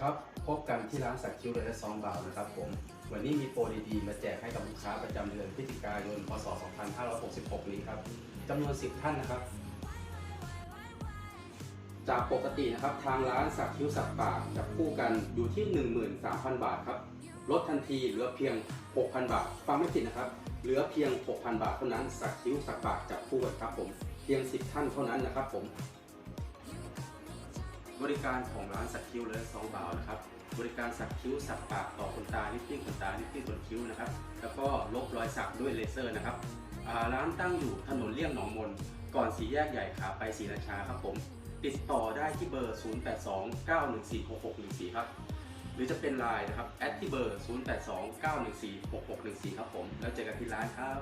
ครับ พบกันที่ร้านสักคิ้วเลยและซองบาวนะครับผม วันนี้มีโปรดีๆ มาแจกให้กับลูกค้าประจำเดือนพฤศจิกายน พศ 2566 นี้ครับจำนวน 10 ท่านนะครับ จากปกตินะครับ ทางร้านสักคิ้วสักปากจับคู่กันอยู่ที่ 13,000 บาทครับ ลดทันทีเหลือเพียง 6,000 บาท ฟังไม่ผิดนะครับ เหลือเพียง 6,000 บาทเท่านั้น สักคิ้วสักปากจับคู่กันครับผม เพียง 10 ท่านเท่านั้นนะครับผม ริการของร้านสักคิ้วและซองบาวนะครับ บริการสักคิ้วสักปากต่อขนตาลิฟติ้งขนตาลิฟติ้งขนคิ้วนะครับ แล้วก็ลบรอยสักด้วยเลเซอร์นะครับร้านตั้งอยู่ถนนเลี่ยงหนองมน ก่อนสีแยกใหญ่ขาไปศรีราชาครับผม ติดต่อได้ที่เบอร์ 0829146614 ครับ หรือจะเป็นไลน์นะครับแอดที่เบอร์ 0829146614 ครับผม แล้วเจอกันที่ร้านครับ